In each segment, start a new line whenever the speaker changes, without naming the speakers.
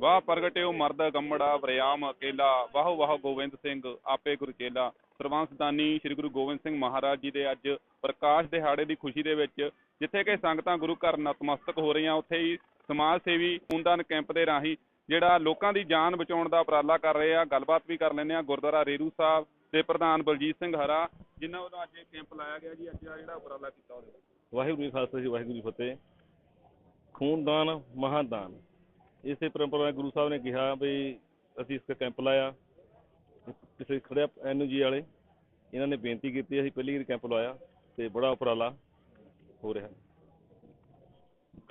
ਵਾਹ ਪ੍ਰਗਟਿਓ ਮਰਦ ਗੰਮੜਾ ਵਰਿਆਮ ਅਕੇਲਾ, ਵਾਹ ਵਾਹ ਗੋਬਿੰਦ ਸਿੰਘ, ਆਪੇ ਗੁਰੂ ਚੇਲਾ। ਸਰਵੰਸਦਾਨੀ ਸ੍ਰੀ ਗੁਰੂ ਗੋਬਿੰਦ ਸਿੰਘ ਮਹਾਰਾਜ ਜੀ ਦੇ ਅੱਜ ਪ੍ਰਕਾਸ਼ ਦਿਹਾੜੇ ਦੀ ਖੁਸ਼ੀ ਦੇ ਵਿੱਚ ਜਿੱਥੇ ਕਿ ਸੰਗਤਾਂ ਗੁਰੂ ਘਰ ਨਤਮਸਤਕ ਹੋ ਰਹੀਆਂ, ਉੱਥੇ ਹੀ ਸਮਾਜ ਸੇਵੀ ਖੂਨਦਾਨ ਕੈਂਪ ਦੇ ਰਾਹੀਂ ਜਿਹੜਾ ਲੋਕਾਂ ਦੀ ਜਾਨ ਬਚਾਉਣ ਦਾ ਉਪਰਾਲਾ ਕਰ ਰਹੇ ਆ, ਗੱਲਬਾਤ ਵੀ ਕਰ ਲੈਂਦੇ ਆ, ਗੁਰਦੁਆਰਾ ਰੇਰੂ ਸਾਹਿਬ ਦੇ ਪ੍ਰਧਾਨ ਬਲਜੀਤ ਸਿੰਘ ਹਰਾ, ਜਿਨ੍ਹਾਂ ਵੱਲੋਂ ਅੱਜ ਇਹ ਕੈਂਪ ਲਾਇਆ ਗਿਆ ਜੀ, ਅੱਜ ਆ ਜਿਹੜਾ ਉਪਰਾਲਾ ਕੀਤਾ ਉਹਦੇ
ਵਾਹਿਗੁਰੂ ਜੀ ਖਾਲਸਾ ਜੀ, ਵਾਹਿਗੁਰੂ ਜੀ ਫਤਿਹ। ਖੂਨਦਾਨ, ਮਹਾਦਾਨ। ਇਸੇ ਪਰੰਪਰਾ ਨਾਲ ਗੁਰੂ ਸਾਹਿਬ ਨੇ ਕਿਹਾ ਵੀ ਅਸੀਂ ਇਸ ਕੈਂਪ ਲਾਇਆ। ਕਿਸੇ ਖੜਿਆ ਐਨਜੀ ਵਾਲੇ ਇਹਨਾਂ ਨੇ ਬੇਨਤੀ ਕੀਤੀ ਅਸੀਂ ਪਹਿਲੀ ਵਾਰ ਕੈਂਪ ਲਾਇਆ ਤੇ ਬੜਾ ਉਪਰਾਲਾ ਹੋ ਰਿਹਾ।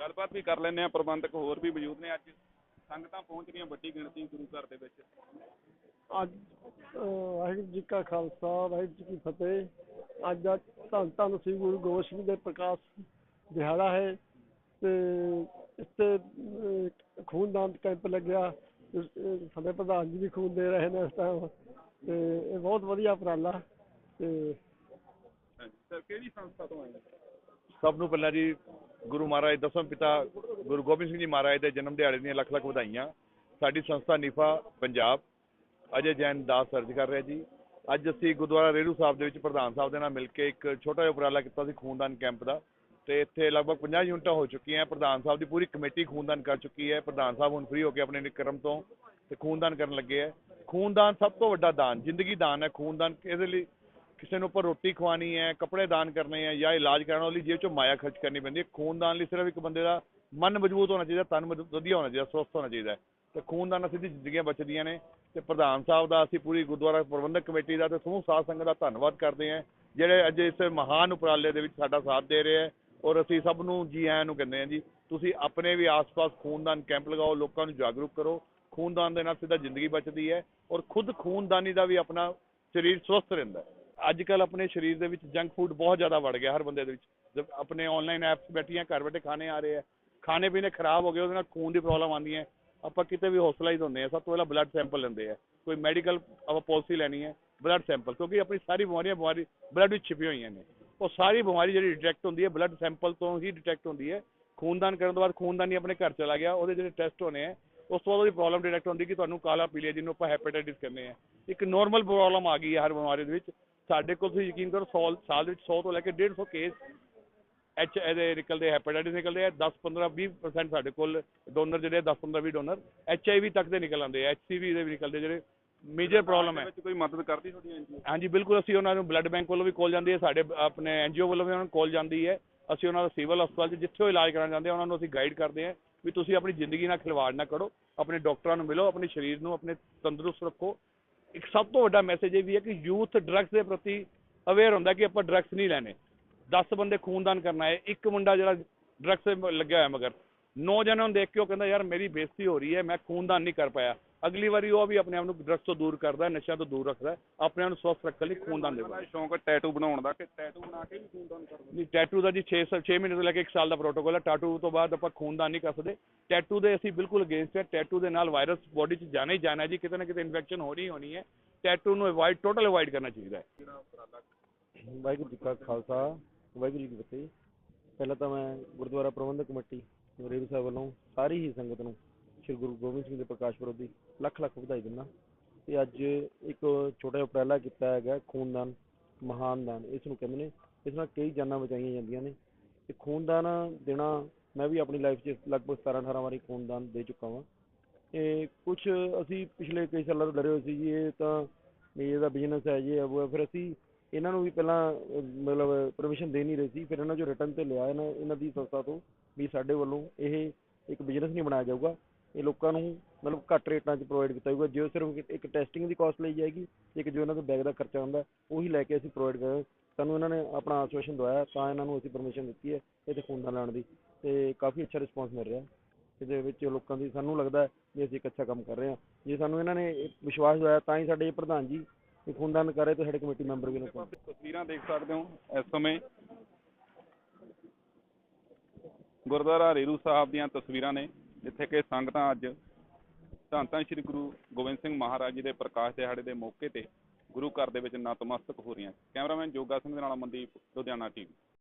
ਗੱਲਬਾਤ ਵੀ ਕਰ ਲੈਂਦੇ ਆ ਪ੍ਰਬੰਧਕ ਹੋਰ ਵੀ ਮੌਜੂਦ ਨੇ। ਅੱਜ ਸੰਗਤਾਂ ਪਹੁੰਚ ਰਹੀਆਂ ਵੱਡੀ ਗਿਣਤੀ ਗੁਰੂ ਘਰ ਦੇ ਵਿੱਚ।
ਅੱਜ ਵਾਹਿਗੁਰੂ ਜੀ ਕਾ ਖਾਲਸਾ ਵਾਹਿਗੁਰੂ ਜੀ ਕੀ ਫਤਿਹ। ਅੱਜ ਦਾ ਧੰਨ ਧੰਨ ਸ੍ਰੀ ਗੁਰੂ ਗੋਬਿੰਦ ਸਿੰਘ ਦੇ ਪ੍ਰਕਾਸ਼ ਦਿਹਾੜਾ ਹੈ। ਤੇ ਇਸ ਖੂਨਦਾਨ ਕੈਂਪ ਲੱਗਿਆ। ਸਾਡੇ ਪ੍ਰਧਾਨ ਜੀ ਵੀ ਖੂਨ ਦੇ ਰਹੇ ਨੇ ਇਸ ਟਾਈਮ ਤੇ ਇਹ ਬਹੁਤ ਵਧੀਆ ਉਪਰਾਲਾ। ਤੇ
ਸਰ, ਕਿਹੜੀ ਸੰਸਥਾ ਤੋਂ ਆਏ
ਸਭ ਨੂੰ ਪਹਿਲਾਂ ਜੀ, ਗੁਰੂ ਮਹਾਰਾਜ ਦਸਮ ਪਿਤਾ ਗੁਰੂ ਗੋਬਿੰਦ ਸਿੰਘ ਜੀ ਮਹਾਰਾਜ ਦੇ ਜਨਮ ਦਿਹਾੜੇ ਦੀਆਂ ਲੱਖ ਲੱਖ ਵਧਾਈਆਂ। ਸਾਡੀ ਸੰਸਥਾ ਨਿਫਾ, ਪੰਜਾਬ। ਅਜੇ ਜੈਨ ਦਾਸ ਸਰਜ ਕਰ ਰਿਹਾ ਜੀ। ਅੱਜ ਅਸੀਂ ਗੁਰਦੁਆਰਾ ਰੇਰੂ ਸਾਹਿਬ ਦੇ ਵਿੱਚ ਪ੍ਰਧਾਨ ਸਾਹਿਬ ਦੇ ਨਾਲ ਮਿਲ ਕੇ ਇੱਕ ਛੋਟਾ ਜਿਹਾ ਉਪਰਾਲਾ ਕੀਤਾ ਸੀ ਖੂਨਦਾਨ ਕੈਂਪ ਦਾ। ਤੇ ਇੱਥੇ ਲਗਭਗ 50 ਯੂਨਿਟਾਂ ਹੋ ਚੁੱਕੀਆਂ। ਪ੍ਰਧਾਨ ਸਾਹਿਬ ਦੀ ਪੂਰੀ ਕਮੇਟੀ ਖੂਨਦਾਨ ਕਰ ਚੁੱਕੀ ਹੈ। ਪ੍ਰਧਾਨ ਸਾਹਿਬ ਹੁਣ ਫ੍ਰੀ ਹੋ ਕੇ ਆਪਣੇ ਨਿਕਰਮ ਤੋਂ ਤੇ ਖੂਨਦਾਨ ਕਰਨ ਲੱਗੇ ਹੈ। ਖੂਨਦਾਨ ਸਭ ਤੋਂ ਵੱਡਾ ਦਾਨ, ਜ਼ਿੰਦਗੀ ਦਾਨ ਹੈ ਖੂਨਦਾਨ। ਇਹਦੇ ਲਈ ਕਿਸੇ ਨੂੰ ਉੱਪਰ ਰੋਟੀ ਖਵਾਣੀ ਹੈ, ਕੱਪੜੇ ਦਾਨ ਕਰਨੇ ਹੈ ਜਾਂ ਇਲਾਜ ਕਰਾਉਣ ਲਈ ਜੇਬ ਚੋਂ ਮਾਇਆ ਖਰਚ ਕਰਨੀ ਪੈਂਦੀ ਹੈ। ਖੂਨਦਾਨ ਲਈ ਸਿਰਫ ਇੱਕ ਬੰਦੇ ਦਾ ਮਨ ਮਜ਼ਬੂਤ ਹੋਣਾ ਚਾਹੀਦਾ, ਤਨ ਵਧੀਆ ਹੋਣਾ ਚਾਹੀਦਾ, ਸਵਸਥ ਹੋਣਾ ਚਾਹੀਦਾ ਹੈ। ਤੇ ਖੂਨਦਾਨ ਅਸੀਂ ਦੀ ਜ਼ਿੰਦਗੀਆਂ ਬਚਦੀਆਂ ਨੇ। ਤੇ ਪ੍ਰਧਾਨ ਸਾਹਿਬ ਦਾ ਅਸੀਂ ਪੂਰੀ ਗੁਰਦੁਆਰਾ ਪ੍ਰਬੰਧਕ ਕਮੇਟੀ ਦਾ ਤੇ ਸਮੂਹ ਸਾਧ ਸੰਗਤ ਦਾ ਧੰਨਵਾਦ ਕਰਦੇ ਹਾਂ। ਜਿਹੜੇ ਅੱਜ ਇਸ ਮਹਾਨ ਉਪਰਾਲੇ ਦੇ ਵਿੱਚ ਸਾਡਾ ਸਾਥ ਦੇ ਰਹੇ ਹੈ। ਔਰ ਅਸੀਂ ਸਭ ਨੂੰ ਜੀ ਆਇਆਂ ਨੂੰ ਕਹਿੰਦੇ ਹਾਂ ਜੀ, ਤੁਸੀਂ ਆਪਣੇ ਵੀ ਆਸ-ਪਾਸ ਖੂਨਦਾਨ ਕੈਂਪ ਲਗਾਓ, ਲੋਕਾਂ ਨੂੰ ਜਾਗਰੂਕ ਕਰੋ। ਖੂਨਦਾਨ ਦੇ ਨਾਲ ਸਿੱਧਾ ਜ਼ਿੰਦਗੀ ਬਚਦੀ ਹੈ ਔਰ ਖੁਦ ਖੂਨਦਾਨੀ ਦਾ ਵੀ ਆਪਣਾ ਸਰੀਰ ਸਵਸਥ ਰਹਿੰਦਾ ਹੈ। ਅੱਜ ਕੱਲ ਆਪਣੇ ਸਰੀਰ ਦੇ ਵਿੱਚ ਜੰਕ ਫੂਡ ਬਹੁਤ ਜ਼ਿਆਦਾ ਵੜ ਗਿਆ ਹਰ ਬੰਦੇ ਦੇ ਵਿੱਚ। ਜਦ ਆਪਣੇ ਆਨਲਾਈਨ ਐਪਸ ਬੈਠੀਆਂ, ਘਰ ਬੈਠੇ ਖਾਣੇ ਆ ਰਹੇ ਆ। ਖਾਣੇ ਪੀਣੇ ਖਰਾਬ ਹੋ ਗਏ, ਉਹਦੇ ਨਾਲ ਖੂਨ ਦੀ ਪ੍ਰੋਬਲਮ ਆਉਂਦੀ ਹੈ। ਆਪਾਂ ਕਿਤੇ ਵੀ ਹੌਸਪੀਟਲਾਈਜ਼ ਹੁੰਦੇ ਆ, ਸਭ ਤੋਂ ਪਹਿਲਾਂ ਬਲੱਡ ਸੈਂਪਲ ਲੈਂਦੇ ਆ। ਕੋਈ ਮੈਡੀਕਲ ਆਪਾਂ ਪਾਲਿਸੀ ਲੈਣੀ ਹੈ ਬਲੱਡ ਸੈਂਪਲ ਕਿਉਂਕਿ ਆਪਣੀ ਸਾਰੀ ਬਿਮਾਰੀਆਂ ਬਿਮਾਰੀ ਬਲੱਡ ਵਿੱਚ ਛਿਪੀਆਂ ਹੋਈਆਂ ਨੇ। ਉਹ ਸਾਰੀ ਬਿਮਾਰੀ ਜਿਹੜੀ ਡਿਟੈਕਟ ਹੁੰਦੀ ਹੈ ਬਲੱਡ ਸੈਂਪਲ ਤੋਂ ਹੀ ਡਿਟੈਕਟ ਹੁੰਦੀ ਹੈ। ਖੂਨਦਾਨ ਕਰਨ ਤੋਂ ਬਾਅਦ ਖੂਨਦਾਨੀ ਆਪਣੇ ਘਰ ਚਲਾ ਗਿਆ, ਉਹਦੇ ਜਿਹੜੇ ਟੈਸਟ ਹੋਣੇ ਆ ਉਸ ਤੋਂ ਬਾਅਦ ਉਹਦੀ ਪ੍ਰੋਬਲਮ ਡਿਟੈਕਟ ਹੁੰਦੀ ਕਿ ਤੁਹਾਨੂੰ ਕਾਲਾ ਪੀਲੀਆ, ਜਿਹਨੂੰ ਆਪਾਂ ਹੈਪੇਟਾਈਟਿਸ ਕਹਿੰਦੇ ਆ ਇੱਕ ਨੋਰਮਲ ਪ੍ਰੋਬਲਮ ਆ ਗਈ ਹੈ ਹਰ ਬਿਮਾਰੀ ਦੇ ਵਿੱਚ। ਸਾਡੇ ਕੋਲ ਤੁਸੀਂ ਯਕੀਨ ਕਰੋ 100 ਸਾਲ ਦੇ ਵਿੱਚ 100 ਤੋਂ ਲੈ ਕੇ 150 ਕੇਸ ਐਚ ਇਹਦੇ ਨਿਕਲਦੇ ਹੈਪੇਟਾਈਟਿਸ ਨਿਕਲਦੇ ਆ 10 15 20% ਸਾਡੇ ਕੋਲ ਡੋਨਰ ਜਿਹੜੇ 10 15 20 ਡੋਨਰ ਐਚ ਆਈ ਵੀ ਤੱਕ ਦੇ ਨਿਕਲ ਆਉਂਦੇ ਆ ਐਚ ਸੀ ਵੀ ਦੇ ਵੀ ਨਿਕਲਦੇ ਜਿਹੜੇ ਮੇਜਰ ਪ੍ਰੋਬਲਮ ਹੈ।
ਵਿੱਚ ਕੋਈ ਮਦਦ ਕਰਦੀ ਤੁਹਾਡੀ ਐਨਜੀਓ
ਹਾਂਜੀ ਬਿਲਕੁਲ ਅਸੀਂ ਉਹਨਾਂ ਨੂੰ ਬਲੱਡ ਬੈਂਕ ਵੱਲੋਂ ਵੀ ਕਾਲ ਜਾਂਦੀ ਹੈ ਸਾਡੇ ਆਪਣੇ ਐਨਜੀਓ ਵੱਲੋਂ ਵੀ ਉਹਨਾਂ ਨੂੰ ਕਾਲ ਜਾਂਦੀ ਹੈ। ਅਸੀਂ ਉਹਨਾਂ ਦਾ ਸਿਵਲ ਹਸਪਤਾਲ 'ਚ ਜਿੱਥੇ ਉਹ ਇਲਾਜ ਕਰਾਉਣ ਜਾਂਦੇ ਆ ਉਹਨਾਂ ਨੂੰ ਅਸੀਂ ਗਾਈਡ ਕਰਦੇ ਹਾਂ ਵੀ ਤੁਸੀਂ ਆਪਣੀ ਜ਼ਿੰਦਗੀ ਨਾਲ ਖਿਲਵਾੜ ਨਾ ਕਰੋ। ਆਪਣੇ ਡਾਕਟਰਾਂ ਨੂੰ ਮਿਲੋ ਆਪਣੇ ਸਰੀਰ ਨੂੰ ਆਪਣੇ ਤੰਦਰੁਸਤ ਰੱਖੋ। ਇੱਕ ਸਭ ਤੋਂ ਵੱਡਾ ਮੈਸੇਜ ਇਹ ਵੀ ਹੈ ਕਿ ਯੂਥ ਡਰੱਗਸ ਦੇ ਪ੍ਰਤੀ ਅਵੇਅਰ ਹੁੰਦਾ ਕਿ ਆਪਾਂ ਡਰੱਗਸ ਨਹੀਂ ਲੈਣੇ। 10 ਬੰਦੇ ਖੂਨਦਾਨ ਕਰਨਾ ਹੈ ਇੱਕ ਮੁੰਡਾ ਜਿਹੜਾ ਡਰੱਗਸ ਲੱਗਿਆ ਹੋਇਆ ਮਗਰ। ਨੌ ਜਣਾਂ ਨੂੰ ਦੇਖ ਕੇ ਉਹ ਕਹਿੰਦਾ ਯਾਰ ਮੇਰੀ ਬੇਇੱਜ਼ਤੀ ਹੋ ਰਹੀ ਹੈ ਮੈਂ ਖੂਨਦਾਨ ਨਹੀਂ ਕਰ ਪਾਇਆ। ਅਗਲੀ ਵਾਰੀ ਉਹ ਵੀ ਆਪਣੇ ਆਪ ਨੂੰ ਡਰੱਗਸ ਤੋਂ ਦੂਰ ਕਰਦਾ ਹੈ ਨਸ਼ਿਆਂ ਤੋਂ ਦੂਰ ਰੱਖਦਾ ਹੈ ਆਪਣੇ ਆਪ ਨੂੰ ਸਵਸਥ ਰੱਖਣ ਲਈ ਖੂਨਦਾਨ ਦੇਵਾ
ਬੜਾ ਸ਼ੌਂਕ ਟੈਟੂ ਬਣਾਉਣ ਦਾ ਕਿ ਟੈਟੂ ਬਣਾ ਕੇ ਵੀ ਖੂਨਦਾਨ ਕਰਦੇ
ਨਹੀਂ ਟੈਟੂ ਦਾ ਜੀ 6 6 ਮਹੀਨੇ ਤੋਂ ਲੈ ਕੇ 1 ਸਾਲ ਦਾ ਪ੍ਰੋਟੋਕੋਲ ਹੈ। ਟੈਟੂ ਤੋਂ ਬਾਅਦ ਆਪਾਂ ਖੂਨਦਾਨ ਨਹੀਂ ਕਰ ਸਕਦੇ। ਟੈਟੂ ਦੇ ਅਸੀਂ ਬਿਲਕੁਲ ਅਗੇਂਸਟ ਹੈ। ਟੈਟੂ ਦੇ ਨਾਲ ਵਾਇਰਸ ਬੋਡੀ 'ਚ ਜਾਣਾ ਹੀ ਜਾਣਾ ਹੈ ਜੀ। ਕਿਤੇ ਨਾ ਕਿਤੇ ਇਨਫੈਕਸ਼ਨ ਹੋਣੀ ਹੀ ਹੋਣੀ ਹੈ। ਟੈਟੂ ਨੂੰ ਅਵੋਇਡ ਟੋਟਲ ਅਵੋਇਡ ਕਰਨਾ ਚਾਹੀਦਾ ਹੈ।
ਵਾਹਿਗੁਰੂ ਜੀ ਕਾ ਖਾਲਸਾ ਵਾਹਿਗੁਰੂ ਜੀ ਕੀ ਫਤਿਹ। ਪਹਿਲਾਂ ਤਾਂ ਮੈਂ ਗੁਰਦੁਆਰਾ ਪ੍ਰਬੰਧਕ ਕਮੇਟੀ ਰੇਰੂ ਸਾਹਿਬ ਵੱਲੋਂ ਸਾਰੀ ਹੀ ਸੰਗਤ ਨੂੰ ਸ੍ਰੀ ਗੁਰੂ ਗੋਬਿੰਦ ਸਿੰਘ ਦੇ ਪ੍ਰਕਾਸ਼ ਪੁਰਬ ਦੀ ਲੱਖ ਲੱਖ ਵਧਾਈ ਦਿੰਦਾ। ਤੇ ਅੱਜ ਇੱਕ ਛੋਟਾ ਜਿਹਾ ਉਪਰਾਲਾ ਕੀਤਾ ਹੈਗਾ ਖੂਨਦਾਨ ਮਹਾਨ ਦਾਨ ਇਸ ਨੂੰ ਕਹਿੰਦੇ ਨੇ। ਇਸ ਨਾਲ ਕਈ ਜਾਨਾਂ ਬਚਾਈਆਂ ਜਾਂਦੀਆਂ ਨੇ। ਤੇ ਖੂਨਦਾਨ ਦੇਣਾ ਮੈਂ ਵੀ ਆਪਣੀ ਲਾਈਫ 'ਚ ਲਗਭਗ 17 18 ਵਾਰੀ ਖੂਨਦਾਨ ਦੇ ਚੁੱਕਾ ਵਾਂ। ਇਹ ਕੁਛ ਅਸੀਂ ਪਿਛਲੇ ਕਈ ਸਾਲਾਂ ਤੋਂ ਡਰੇ ਹੋਏ ਸੀ ਜੀ ਇਹ ਤਾਂ ਵੀ ਇਹਦਾ ਬਿਜ਼ਨਸ ਹੈ ਜੇ ਹੈ ਉਹ ਹੈ। ਫਿਰ ਅਸੀਂ ਇਹਨਾਂ ਨੂੰ ਵੀ ਪਹਿਲਾਂ ਅਹ, ਮਤਲਬ ਪਰਮਿਸ਼ਨ ਦੇ ਨਹੀਂ ਰਹੇ ਸੀ। ਫਿਰ ਇਹਨਾਂ ਚੋਂ ਰਿਟਰਨ ਤੇ ਲਿਆ ਇਹਨਾਂ ਇਹਨਾਂ ਦੀ ਸੰਸਥਾ ਤੋਂ ਵੀ ਸਾਡੇ ਵੱਲੋਂ ਇਹ ਇੱਕ ਬਿਜ਼ਨਸ ਨਹੀਂ ਬਣਾਇਆ ਜਾਊਗਾ। ਇਹ ਲੋਕਾਂ ਨੂੰ ਮਤਲਬ ਘੱਟ ਰੇਟਾਂ 'ਚ ਪ੍ਰੋਵਾਈਡ ਕੀਤਾ ਜਾਊਗਾ। ਜੋ ਸਿਰਫ ਇੱਕ- ਟੈਸਟਿੰਗ ਦੀ ਕਾਸਟ ਲਈ ਜਾਏਗੀ, ਇੱਕ ਜੋ ਇਹਨਾਂ ਦੇ ਬੈਗ ਦਾ ਖਰਚਾ ਹੁੰਦਾ ਉਹੀ ਲੈ ਕੇ ਅਸੀਂ ਪ੍ਰੋਵਾਈਡ ਕਰਾਂਗੇ। ਸਾਨੂੰ ਇਹਨਾਂ ਨੇ ਆਪਣਾ ਆਸ਼ਵਾਸਨ ਦਵਾਇਆ, ਤਾਂ ਇਹਨਾਂ ਨੂੰ ਅਸੀਂ ਪਰਮਿਸ਼ਨ ਦਿੱਤੀ ਹੈ ਇੱਥੇ ਖੂਨਦਾਨ ਲੈਣ ਦੀ। ਤੇ ਕਾਫੀ ਅੱਛਾ ਰਿਸਪਾਂਸ ਮਿਲ ਰਿਹਾ। ਇਹਦੇ ਵਿੱਚ ਲੋਕਾਂ ਦੀ ਸਾਨੂੰ ਲੱਗਦਾ ਵੀ ਅਸੀਂ ਇੱਕ ਅੱਛਾ ਕੰਮ ਕਰ ਰਹੇ ਹਾਂ। ਜੇ ਸਾਨੂੰ ਇਹਨਾਂ ਨੇ ਵਿਸ਼ਵਾਸ ਦਵਾਇਆ, ਤਾਂ ਹੀ ਸਾਡੇ ਪ੍ਰਧਾਨ ਜੀ ਇਹ ਖੂਨਦਾਨ ਕਰ ਰਹੇ ਤੇ ਸਾਡੇ ਕਮੇਟੀ ਮੈਂਬਰ ਵੀ ਨੇ
ਤਸਵੀਰਾਂ ਦੇਖ ਸਕਦੇ ਹੋ ਇਸ ਸਮੇਂ। ਗੁਰਦੁਆਰਾ ਰੇਰੂ ਸਾਹਿਬ ਦੀਆਂ ਤਸਵੀਰਾਂ ਨੇ। ਜਿੱਥੇ ਕਿ ਸੰਗਤਾਂ ਅੱਜ ਧੰਨ ਧੰਨ ਸ੍ਰੀ ਗੁਰੂ ਗੋਬਿੰਦ ਸਿੰਘ ਮਹਾਰਾਜ ਜੀ ਦੇ ਪ੍ਰਕਾਸ਼ ਦਿਹਾੜੇ ਦੇ ਮੌਕੇ ਤੇ ਗੁਰੂ ਘਰ ਦੇ ਵਿੱਚ ਨਤਮਸਤਕ ਹੋ ਰਹੀਆਂ। ਕੈਮਰਾਮੈਨ ਜੋਗਾ ਸਿੰਘ ਦੇ ਨਾਲ ਮਨਦੀਪ ਲੁਧਿਆਣਾ ਟੀਵੀ।